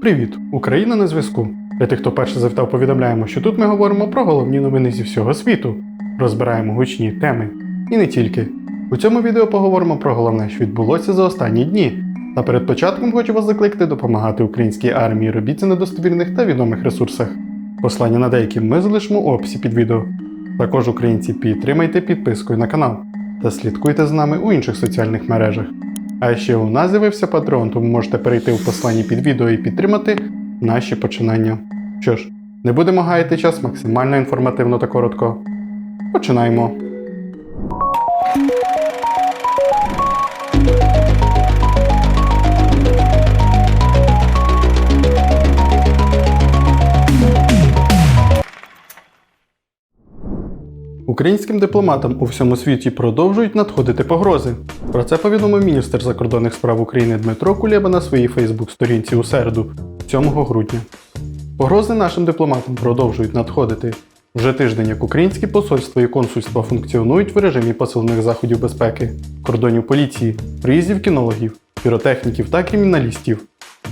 Привіт! Україна на зв'язку. Для тих, хто перше завітав, повідомляємо, що тут ми говоримо про головні новини зі всього світу, розбираємо гучні теми. І не тільки. У цьому відео поговоримо про головне, що відбулося за останні дні. Та перед початком хочу вас закликати допомагати українській армії робіть це на достовірних та відомих ресурсах. Послання на деякі ми залишимо у описі під відео. Також українці підтримайте підпискою на канал та слідкуйте за нами у інших соціальних мережах. А ще у нас з'явився патреон, тому можете перейти в посланні під відео і підтримати наші починання. Що ж, не будемо гаяти час максимально інформативно та коротко. Починаємо. Українським дипломатам у всьому світі продовжують надходити погрози. Про це повідомив міністр закордонних справ України Дмитро Кулєба на своїй Фейсбук-сторінці у середу, 7 грудня. Погрози нашим дипломатам продовжують надходити. Вже тиждень, як українські посольства і консульства функціонують в режимі посилених заходів безпеки, кордонів поліції, приїздів кінологів, піротехніків та криміналістів.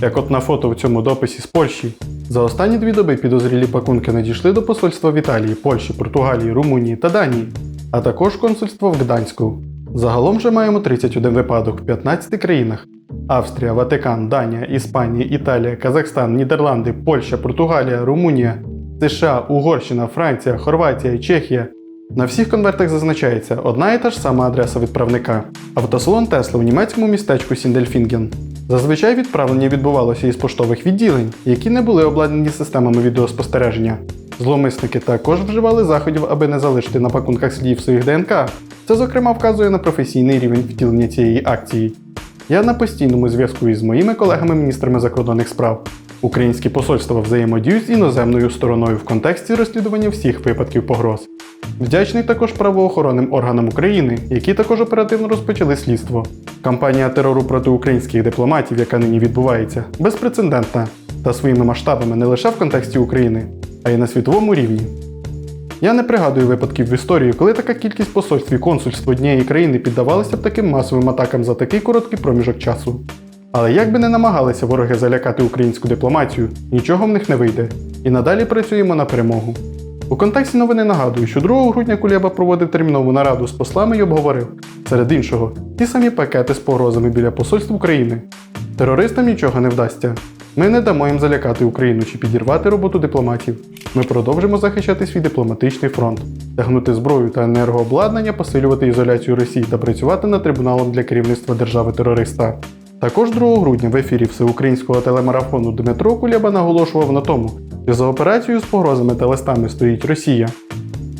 Як от на фото в цьому дописі з Польщі, за останні дві доби підозрілі пакунки надійшли до посольства в Італії, Польщі, Португалії, Румунії та Данії, а також консульство в Гданську. Загалом вже маємо 31 випадок в 15 країнах: Австрія, Ватикан, Данія, Іспанія, Італія, Казахстан, Нідерланди, Польща, Португалія, Румунія, США, Угорщина, Франція, Хорватія, Чехія. На всіх конвертах зазначається одна і та ж сама адреса відправника автосалон Тесла в німецькому містечку Сіндельфінген. Зазвичай відправлення відбувалося із поштових відділень, які не були обладнані системами відеоспостереження. Зловмисники також вживали заходів, аби не залишити на пакунках слідів своїх ДНК. Це, зокрема, вказує на професійний рівень втілення цієї акції. Я на постійному зв'язку із моїми колегами-міністрами закордонних справ. Українські посольства взаємодіють з іноземною стороною в контексті розслідування всіх випадків погроз. Вдячний також правоохоронним органам України, які також оперативно розпочали слідство. Кампанія терору проти українських дипломатів, яка нині відбувається, безпрецедентна та своїми масштабами не лише в контексті України, а й на світовому рівні. Я не пригадую випадків в історії, коли така кількість посольств і консульств однієї країни піддавалися б таким масовим атакам за такий короткий проміжок часу. Але як би не намагалися вороги залякати українську дипломатію, нічого в них не вийде. І надалі працюємо на перемогу. У контексті новини нагадую, що 2 грудня Кулєба проводив термінову нараду з послами і обговорив, серед іншого, ті самі пакети з погрозами біля посольств України. Терористам нічого не вдасться. Ми не дамо їм залякати Україну чи підірвати роботу дипломатів. Ми продовжимо захищати свій дипломатичний фронт, тягнути зброю та енергообладнання, посилювати ізоляцію Росії та працювати над трибуналом для керівництва держави-терориста. Також 2 грудня в ефірі всеукраїнського телемарафону Дмитро Кулєба наголошував на тому, що за операцією з погрозами та листами стоїть Росія.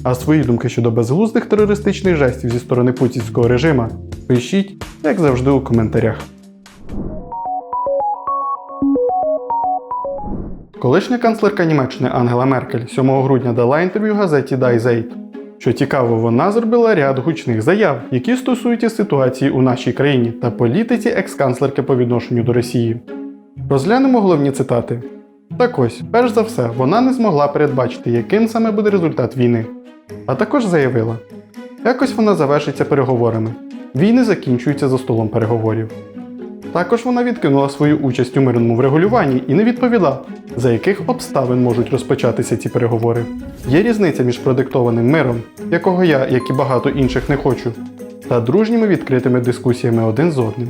А свої думки щодо безглуздих терористичних жестів зі сторони путінського режима пишіть, як завжди, у коментарях. Колишня канцлерка Німеччини Ангела Меркель 7 грудня дала інтерв'ю газеті Die Zeit. Що цікаво, вона зробила ряд гучних заяв, які стосуються ситуації у нашій країні та політиці екс-канцлерки по відношенню до Росії. Розглянемо головні цитати. Так ось, перш за все, вона не змогла передбачити, яким саме буде результат війни. А також заявила: якось вона завершиться переговорами. Війни закінчуються за столом переговорів. Також вона відкинула свою участь у мирному врегулюванні і не відповіла, за яких обставин можуть розпочатися ці переговори. Є різниця між продиктованим миром, якого я, як і багато інших, не хочу, та дружніми відкритими дискусіями один з одним.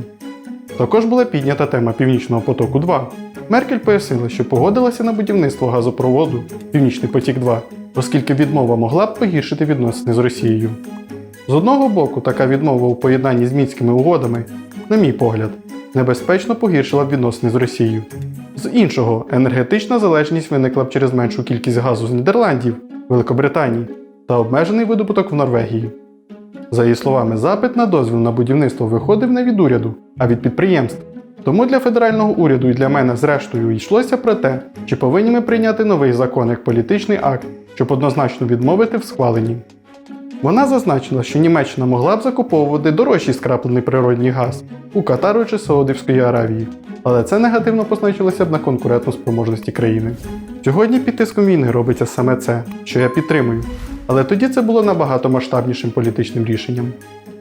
Також була піднята тема Північного потоку 2. Меркель пояснила, що погодилася на будівництво газопроводу Північний потік 2, оскільки відмова могла б погіршити відносини з Росією. З одного боку, така відмова у поєднанні з мінськими угодами, на мій погляд, небезпечно погіршила б відносини з Росією. З іншого, енергетична залежність виникла б через меншу кількість газу з Нідерландів, Великобританії та обмежений видобуток в Норвегії. За її словами, запит на дозвіл на будівництво виходив не від уряду, а від підприємств. Тому для федерального уряду і для мене, зрештою, йшлося про те, чи повинні ми прийняти новий закон як політичний акт, щоб однозначно відмовити в схваленні. Вона зазначила, що Німеччина могла б закуповувати дорожчий скраплений природній газ у Катару чи Саудівської Аравії, але це негативно позначилося б на конкурентну спроможності країни. Сьогодні під тиском війни робиться саме це, що я підтримую, але тоді це було набагато масштабнішим політичним рішенням.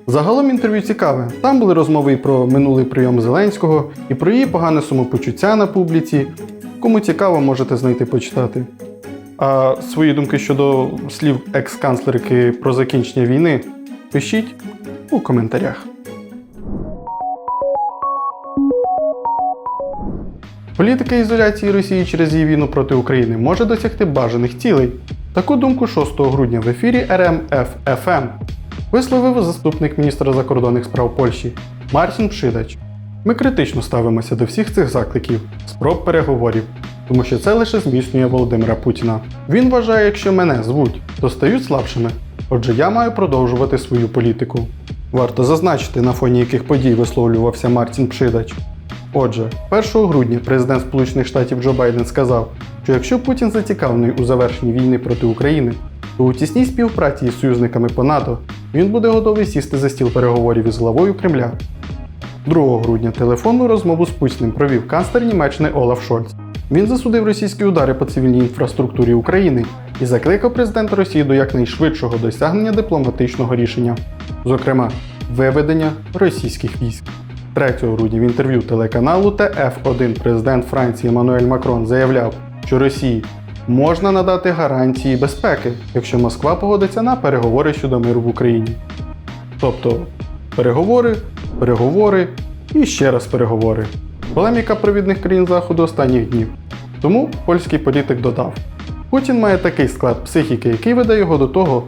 Загалом інтерв'ю цікаве. Там були розмови і про минулий прийом Зеленського, і про її погане самопочуття на публіці. Кому цікаво, можете знайти почитати. А свої думки щодо слів екс-канцлерки про закінчення війни пишіть у коментарях. Політика ізоляції Росії через її війну проти України може досягти бажаних цілей. Таку думку 6 грудня в ефірі РМФ-ФМ висловив заступник міністра закордонних справ Польщі Марсін Пшидач. Ми критично ставимося до всіх цих закликів, спроб переговорів, тому що це лише зміцнює Володимира Путіна. Він вважає, якщо мене звуть, то стають слабшими. Отже, я маю продовжувати свою політику. Варто зазначити, на фоні яких подій висловлювався Мартін Пшидач. Отже, 1 грудня президент Сполучених Штатів Джо Байден сказав, що якщо Путін зацікавлений у завершенні війни проти України, у тісній співпраці із союзниками по НАТО він буде готовий сісти за стіл переговорів із главою Кремля. 2 грудня телефонну розмову з Путіним провів канцлер Німеччини Олаф Шольц. Він засудив російські удари по цивільній інфраструктурі України і закликав президента Росії до якнайшвидшого досягнення дипломатичного рішення, зокрема, виведення російських військ. 3 грудня в інтерв'ю телеканалу ТФ1 президент Франції Еммануель Макрон заявляв, що Росії можна надати гарантії безпеки, якщо Москва погодиться на переговори щодо миру в Україні. Тобто переговори, переговори і ще раз переговори. Полеміка провідних країн Заходу останніх днів. Тому польський політик додав: Путін має такий склад психіки, який веде його до того,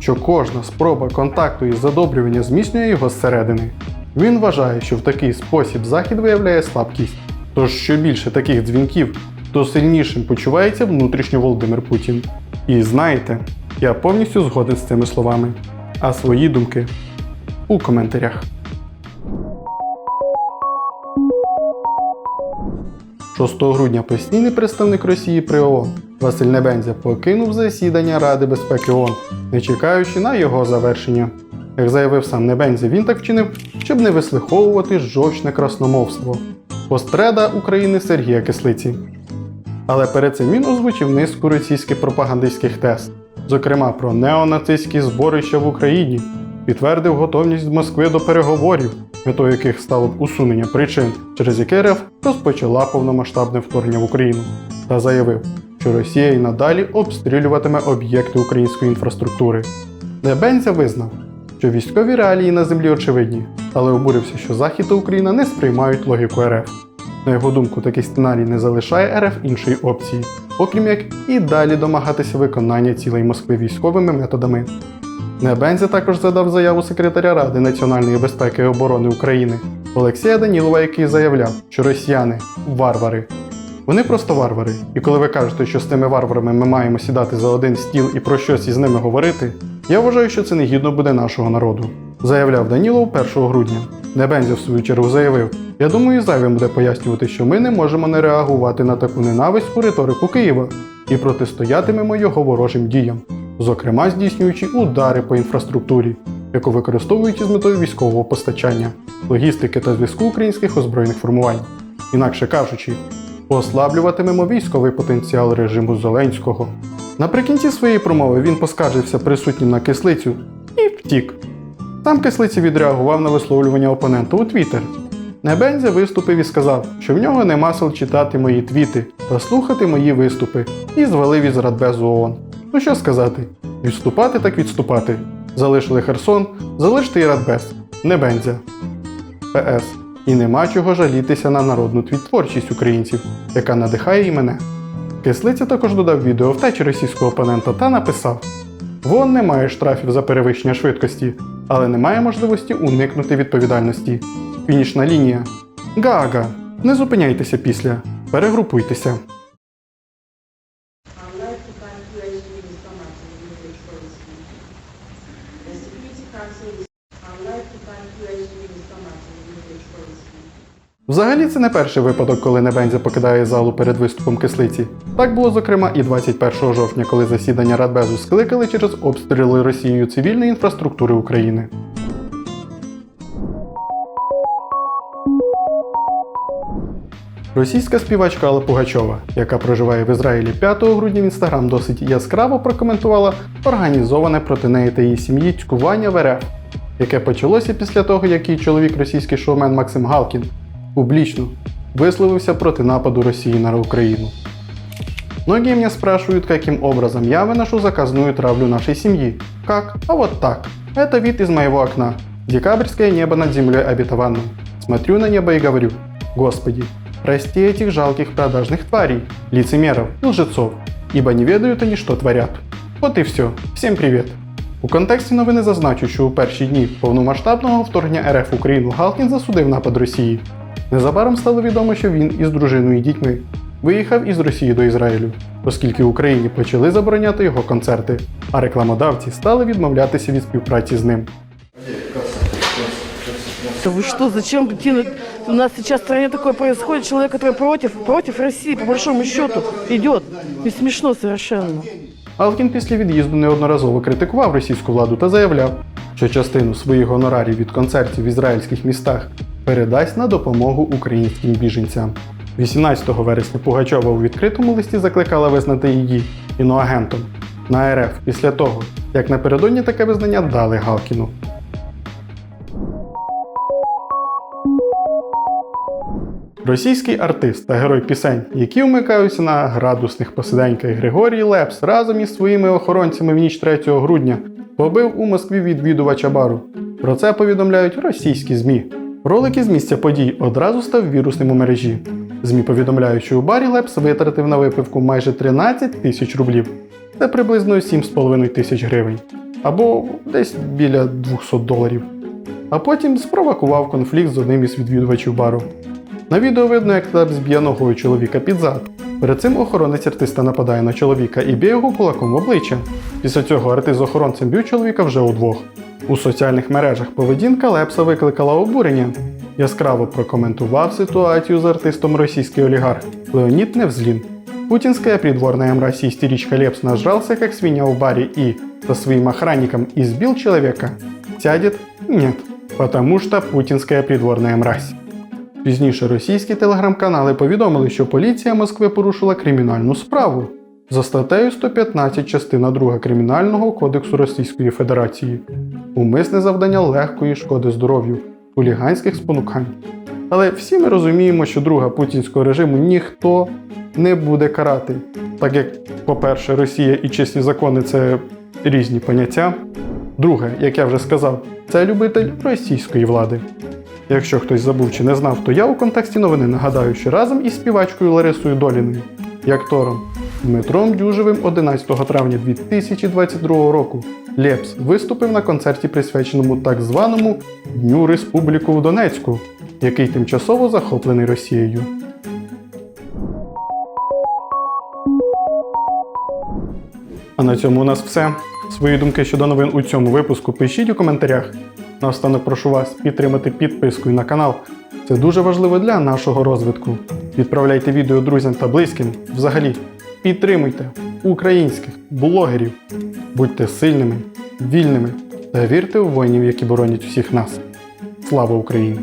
що кожна спроба контакту і задобрювання зміцнює його зсередини. Він вважає, що в такий спосіб Захід виявляє слабкість. Тож, що більше таких дзвінків, то сильнішим почувається внутрішньо Володимир Путін. І знаєте, я повністю згоден з цими словами. А свої думки у коментарях. 6 грудня постійний представник Росії при ООН Василь Небензя покинув засідання Ради безпеки ООН, не чекаючи на його завершення. Як заявив сам Небензя, він так вчинив, щоб не вислуховувати жовчне красномовство. Постреда України Сергія Кислиці. Але перед цим він озвучив низку російських пропагандистських тез, зокрема про неонацистські зборища в Україні, підтвердив готовність Москви до переговорів, метою яких стало б усунення причин, через які РФ розпочала повномасштабне вторгнення в Україну, та заявив, що Росія й надалі обстрілюватиме об'єкти української інфраструктури. Небенця визнав, що військові реалії на землі очевидні, але обурився, що Захід та Україна не сприймають логіку РФ. На його думку, такий сценарій не залишає РФ іншої опції, окрім як і далі домагатися виконання цілей Москви військовими методами. Небензя також задав заяву секретаря Ради національної безпеки і оборони України Олексія Данілова, який заявляв, що росіяни варвари. Вони просто варвари. І коли ви кажете, що з тими варварами ми маємо сідати за один стіл і про щось із ними говорити, я вважаю, що це негідно буде нашого народу. Заявляв Данілов 1 грудня. Небензя в свою чергу заявив: Я думаю, зайвим буде пояснювати, що ми не можемо не реагувати на таку ненавиську риторику Києва і протистоятимемо його ворожим діям, зокрема здійснюючи удари по інфраструктурі, яку використовують із метою військового постачання, логістики та зв'язку українських озброєних формувань. Інакше кажучи, послаблюватимемо військовий потенціал режиму Зеленського. Наприкінці своєї промови він поскаржився присутнім на кислицю і втік. Сам кислиця відреагував на висловлювання опонента у Твіттер. Небензя виступив і сказав, що в нього нема сил читати мої твіти та слухати мої виступи, і звалив із Радбезу ООН. Ну що сказати? Відступати так відступати. Залишили Херсон, залиште і Радбез. Небензя. ПС. І нема чого жалітися на народну твіттворчість українців, яка надихає і мене. Кислиця також додав відео втечі російського опонента та написав: Вон немає штрафів за перевищення швидкості, але немає можливості уникнути відповідальності. Фінішна лінія. Гага. Не зупиняйтеся після. Перегрупуйтеся. Thank you Взагалі це не перший випадок, коли Небензя покидає залу перед виступом кислиці. Так було зокрема і 21 жовтня, коли засідання Радбезу скликали через обстріли Росією цивільної інфраструктури України. Російська співачка Алла Пугачова, яка проживає в Ізраїлі 5 грудня в інстаграм досить яскраво прокоментувала організоване проти неї та її сім'ї цькування в РФ, яке почалося після того, як її чоловік, російський шоумен Максим Галкін, публічно висловився проти нападу Росії на Украину. Многие меня спрашивают, каким образом я выношу заказную травлю нашей семьи. Как? А вот так. Это вид из моего окна. Декабрьское небо над землей обетованным. Смотрю на небо и говорю, Господи, прости этих жалких продажных тварей, лицемеров и лжецов, ибо не ведают они, что творят. От і все. Всім привіт! У контексті новини зазначу, що у перші дні повномасштабного вторгнення РФ в Україну Галкін засудив напад Росії. Незабаром стало відомо, що він із дружиною і дітьми виїхав із Росії до Ізраїлю, оскільки в Україні почали забороняти його концерти, а рекламодавці стали відмовлятися від співпраці з ним. Да вы что, зачем какие у нас сейчас в стране такое происходит? Человек, который против, против России, по большому счету, идет. Не смешно совершенно. Галкін після від'їзду неодноразово критикував російську владу та заявляв, що частину своїх гонорарів від концертів в ізраїльських містах передасть на допомогу українським біженцям. 18 вересня Пугачова у відкритому листі закликала визнати її іноагентом на РФ після того, як напередодні таке визнання дали Галкіну. Російський артист та герой пісень, які вмикаються на градусних посиденьках Григорій Лепс разом із своїми охоронцями в ніч 3 грудня побив у Москві відвідувача бару. Про це повідомляють російські ЗМІ. Ролики з місця подій одразу став вірусним у мережі. ЗМІ повідомляють, що у барі Лепс витратив на випивку майже 13 тисяч рублів. Це приблизно 7,5 тисяч гривень. Або десь біля 200 доларів. А потім спровокував конфлікт з одним із відвідувачів бару. На відео видно, як Лепс б'є ногою чоловіка під зад. Перед цим охоронець артиста нападає на чоловіка і б'є його кулаком в обличчя. Після цього артист з охоронцем б'ють чоловіка вже удвох. У соціальних мережах поведінка Лепса викликала обурення. Яскраво прокоментував ситуацію з артистом російський олігарх Леонід Невзлін. Путинская придворная мразь и истеричка Лепс нажрался как свинья в баре и со своим охранником избил человека. Сядет? Нет, потому что путинская придворная мразь. Пізніше російські телеграм-канали повідомили, що поліція Москви порушила кримінальну справу за статтею 115 частина 2 Кримінального кодексу Російської Федерації умисне завдання легкої шкоди здоров'ю, хуліганських спонукань. Але всі ми розуміємо, що друга путінського режиму ніхто не буде карати, так як, по-перше, Росія і чесні закони це різні поняття. Друге, як я вже сказав, це любитель російської влади. Якщо хтось забув чи не знав, то я у контексті новини нагадаю, що разом із співачкою Ларисою Доліною і актором Дмитром Дюжевим 11 травня 2022 року Лепс виступив на концерті, присвяченому так званому Дню Республіку в Донецьку, який тимчасово захоплений Росією. А на цьому у нас все. Свої думки щодо новин у цьому випуску пишіть у коментарях. Наостанок прошу вас підтримати підпискою на канал. Це дуже важливо для нашого розвитку. Відправляйте відео друзям та близьким. Взагалі, підтримуйте українських блогерів. Будьте сильними, вільними та вірте у воїнів, які боронять всіх нас. Слава Україні!